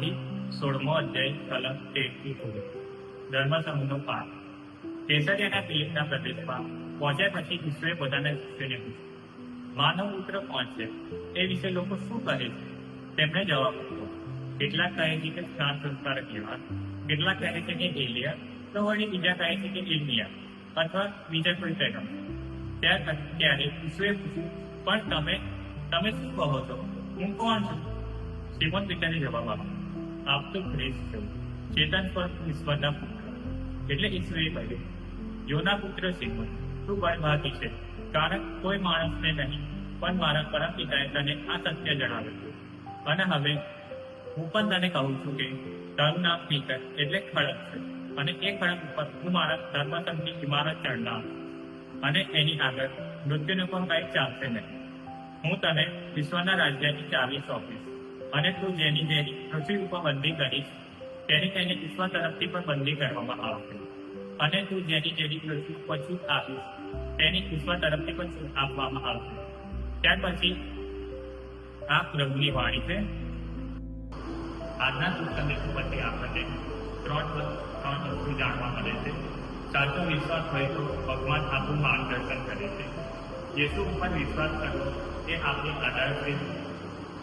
પાંચથી સોળમો અધ્યાય, કલમ તેરથી પૂરો ધર્મ સમૂહનો પાઠ. કેસરિયાના પિલિપના પ્રદેશમાં પહોંચ્યા પછી ઈશ્વરે પોતાના શિષ્યને પૂછ્યું માનવ પુત્ર કોણ છે? એ વિશે લોકો શું કહે છે? તેમણે જવાબ આપ્યો, કેટલાક કહે છે કે સ્થાન સંસ્કારક એવા કેટલાક કહે છે કે એલિયા તો વળી બીજા કહે છે કે ઇલમિયા અથવા બીજા કોઈ પેગમ. ત્યાર ત્યારે ઈશ્વરે પૂછ્યું, પણ તમે તમે શું કહો છો? હું કોણ છું? શ્રીમંત પિતાને જવાબ આપ્યો આપ તો ખ્રિસ્ત છો ચેતન પર ઈશ્વરના પુત્ર એટલે ઈશ્વરે કહ્યું, યોના પુત્ર સિમોન, તું બળભાગી છે. કારણ કોઈ માણસને નહીં, પણ મારા પરમ પિતાએ તને આ સત્ય જણાવ્યું અને હવે હું પણ તને કહું છું કે તારું નામ પીકર એટલે ખડક છે. અને એ ખડક ઉપર હું મારા ધર્મસંઘની ઇમારત ચડનાર અને એની આગળ મૃત્યુનું પણ કંઈ ચાલશે નહીં. હું તને વિશ્વના રાજ્યની ચાવી સોંપીશ. અને તું જેની જેની પૃથ્વી ઉપર બંદી કરીશ તેની તેની ઈશ્વર તરફથી પણ બંદી કરવામાં આવશે. અને તું જેની જેની પૃથ્વી ઉપર છૂટ આપીશ, તેની ઈશ્વર તરફથી પણ છૂટ આપવામાં આવશે. ત્યાર પછી આ પ્રભુની વાણી છે. આજના સુસંદેશ ઉપરથી આપણને ત્રણ ત્રણ વસ્તુ જાણવા મળે છે. સાચો વિશ્વાસ હોય તો ભગવાન આપણું માર્ગદર્શન કરે છે. યેસુ ઉપર વિશ્વાસ કરવો એ આપણી આધારભૂત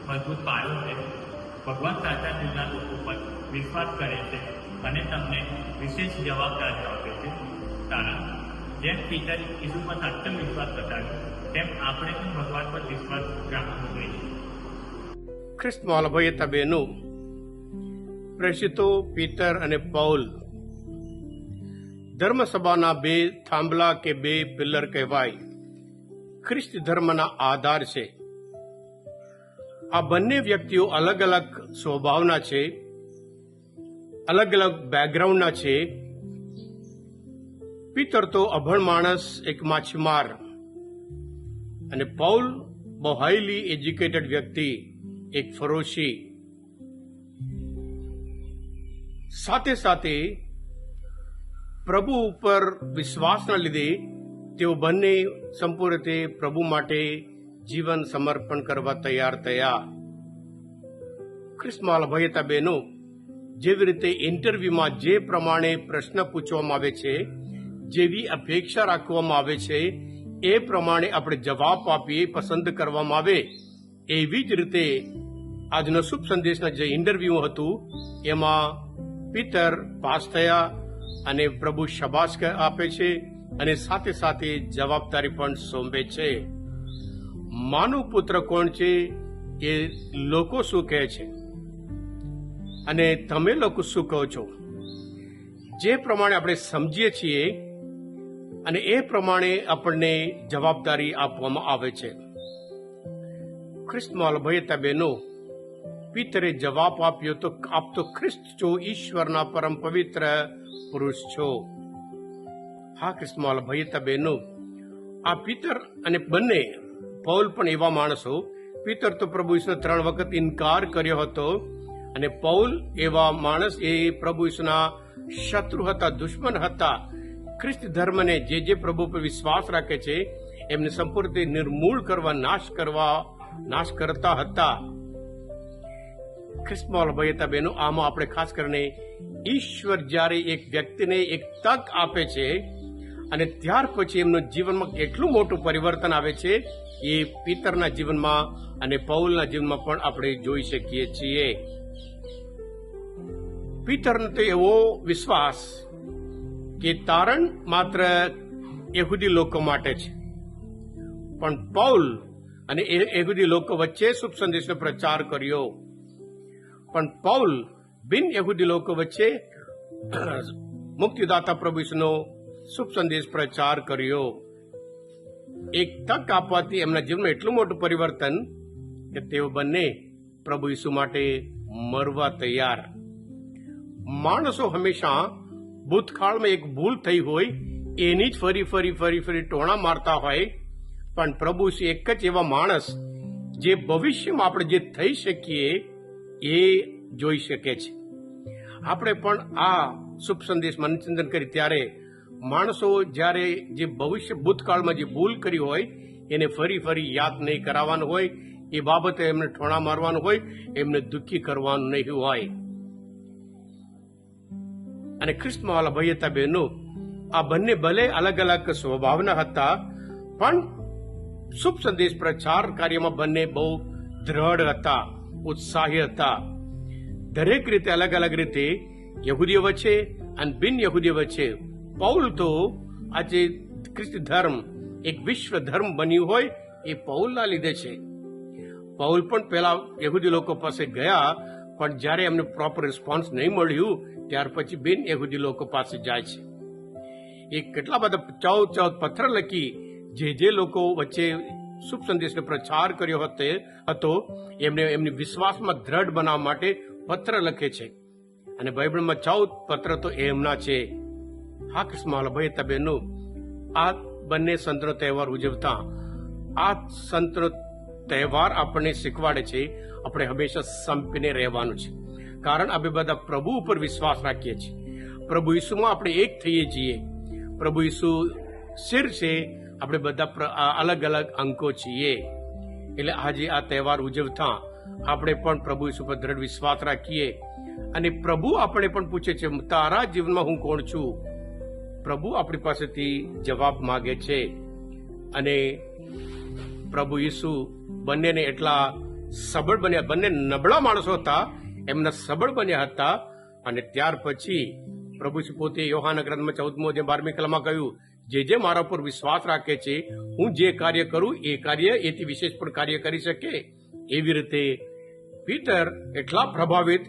મજબૂત પાયો છે. ભગવાન સાચા દિલના લોકો પર વિશ્વાસ કરે છે અને તમને વિશેષ જવાબદારી આપે છે. કારણ જેમ પિતા ઈસુમાં સાચો વિશ્વાસ બતાવ્યો તેમ આપણે પણ ભગવાન પર વિશ્વાસ રાખવો જોઈએ. ખ્રિસ્ત ભાઈ બહેનો પ્રેષિતો પીટર અને પૌલ ધર્મસભાના બે થાંભલા કે બે પિલ્લર કહેવાય. ખ્રિસ્ત ધર્મના આધાર છે. આ બંને વ્યક્તિઓ અલગ અલગ સ્વભાવના છે, અલગ અલગ બેકગ્રાઉન્ડના છે. પિતર તો અભણ માણસ, એક માછીમાર. અને પૌલ બહુ હાઈલી એજ્યુકેટેડ વ્યક્તિ, એક ફરોશી. સાથે સાથે પ્રભુ ઉપર વિશ્વાસના લીધે તેઓ બંને સંપૂર્ણ રીતે પ્રભુ માટે જીવન સમર્પણ કરવા તૈયાર થયા. ખ્રિસ્તમાલ ભયતા જેવી રીતે ઇન્ટરવ્યુમાં જે પ્રમાણે પ્રશ્ન પૂછવામાં આવે છે, જેવી અપેક્ષા રાખવામાં આવે છે, એ પ્રમાણે આપણે જવાબ આપીએ, પસંદ કરવામાં આવે, એવી જ રીતે આજનો શુભ સંદેશના જે ઇન્ટરવ્યુ હતું, એમાં પિતર પાસ થયા અને પ્રભુ શબાશ આપે છે અને સાથે સાથે જવાબદારી પણ સોંપે છે. માનવ પુત્ર કોણ છે એ લોકો શું કહે છે? અને તમે લોકો શું કહો છો? જે પ્રમાણે આપણે સમજીએ છીએ અને એ પ્રમાણે આપણને જવાબદારી આપવામાં આવે છે. ખ્રિસ્ત ભયતા બહેનો, પિતરે જવાબ આપ્યો તો આપ તો ખ્રિસ્ત છો, ઈશ્વરના પરમ પવિત્ર પુરુષ છો. હા ખ્રિસ્ત ભયતા બહેનો, આ પિતર અને બંને પૌલ પણ એવા માણસો, પિતર તો પ્રભુ ઈસુને ત્રણ વખત ઇનકાર કર્યો હતો અને પૌલ એવા માણસ એ પ્રભુ ઈસુના શત્રુ હતા, દુશ્મન હતા. ખ્રિસ્ત ધર્મને જે જે પ્રભુ પર વિશ્વાસ રાખે છે, એમને સંપૂર્ણ નિર્મૂળ કરવા, નાશ કરવા, નાશ કરતા હતા. ખ્રિસ્તમાલ ભયતા બહેનો આમાં આપણે ખાસ કરીને ઈશ્વર જ્યારે એક વ્યક્તિને એક તક આપે છે અને ત્યાર પછી એમનું જીવનમાં એટલું મોટું પરિવર્તન આવે છે, એ પિતરના જીવનમાં અને પૌલના જીવનમાં પણ આપણે જોઈ શકીએ છીએ. પિતરનો તો એવો વિશ્વાસ કે તારણ માત્ર યહૂદી લોકો માટે છે. પણ પૌલ અને એ યહૂદી લોકો વચ્ચે શુભ સંદેશનો પ્રચાર કર્યો. પણ પૌલ બિન યહૂદી લોકો વચ્ચે મુક્તિદાતા પ્રભુ ઈસુનો શુભ સંદેશ પ્રચાર કર્યો. એક તક આપવાથી એમના જીવનમાં એટલું મોટું પરિવર્તન કે તેઓ બંને પ્રભુ ઈસુ માટે મરવા તૈયાર. માણસો હંમેશા ભૂતકાળમાં એક ભૂલ થઈ હોય, એની જ ફરી ફરી ફરી ફરી ટોણા મારતા હોય, પણ પ્રભુ શ્રી એક જ એવા માણસ જે ભવિષ્યમાં આપણે જે થઈ શકીએ એ જોઈ શકે છે. આપણે પણ આ શુભ સંદેશ મનચિંતન કરી ત્યારે માણસો જ્યારે જે ભવિષ્ય ભૂતકાળમાં જે ભૂલ કરી હોય, એને ફરી ફરી યાદ નહીં કરાવવાનું હોય, એ બાબતે એમને ઠોણા મારવાનું હોય, એમને દુઃખી કરવાનું નહીં હોય. અને ખ્રિસ્તમાં ભાઈ હતા બહેનો, આ બંને ભલે અલગ અલગ સ્વભાવના હતા, પણ શુભ સંદેશ પ્રચાર કાર્યમાં બંને બહુ દ્રઢ હતા, ઉત્સાહી હતા. દરેક રીતે અલગ અલગ રીતે યહૂદીઓ વચ્ચે અને બિન યહૂદીઓ વચ્ચે પૌલ તો આજે ખ્રિસ્ત ધર્મ, એક વિશ્વ ધર્મ બન્યું હોય એ પૌલના લીધે છે. પૌલ પણ પેલા યહૂદી લોકો પાસે ગયા, પણ જ્યારે એમને પ્રોપર રિસ્પોન્સ નહીં મળ્યું, ત્યાર પછી બિન યહૂદી લોકો પાસે જાય છે. એ કેટલા બધા ચૌદ ચૌદ પથ્થર લખી જે જે લોકો વચ્ચે શુભ સંદેશનો પ્રચાર કર્યો હતો હતો, એમને એમની વિશ્વાસમાં દ્રઢ બનાવવા માટે પત્ર લખે છે. અને બાઇબલમાં ચૌદ પત્ર તો એમના છે. હા કૃષ્ણ ભાઈ તબેનો આ બંને સંતનો તહેવાર ઉજવતા આ સંતનો તહેવાર આપણને શીખવાડે છે આપણે હંમેશા સંપીને રહેવાનું છે કારણ આપણે બધા પ્રભુ ઉપર વિશ્વાસ રાખીએ છીએ પ્રભુ ઈસુમાં આપણે એક થઈએ છીએ પ્રભુ ઈસુ શિર છે આપણે બધા અલગ અલગ અંકો છીએ એટલે આજે આ તહેવાર ઉજવતા આપણે પણ પ્રભુ ઈસુ પર દ્રઢ વિશ્વાસ રાખીએ અને પ્રભુ આપણે પણ પૂછે છે તારા જીવનમાં હું કોણ છું પ્રભુ આપણી પાસેથી જવાબ માગે છે અને પ્રભુ ઈસુ બંનેને એટલા સબળ બન્યા, બંને નબળા માણસો હતા, એમના સબળ બન્યા હતા. અને ત્યાર પછી પ્રભુ શ્રી પોતે યોહાના ગ્રંથમાં ચૌદમો જે બારમી કલમમાં કહ્યું, જે જે મારા પર વિશ્વાસ રાખે છે, હું જે કાર્ય કરું, એ કાર્ય એથી વિશેષ પણ કાર્ય કરી શકે. એવી રીતે પીટર એટલા પ્રભાવિત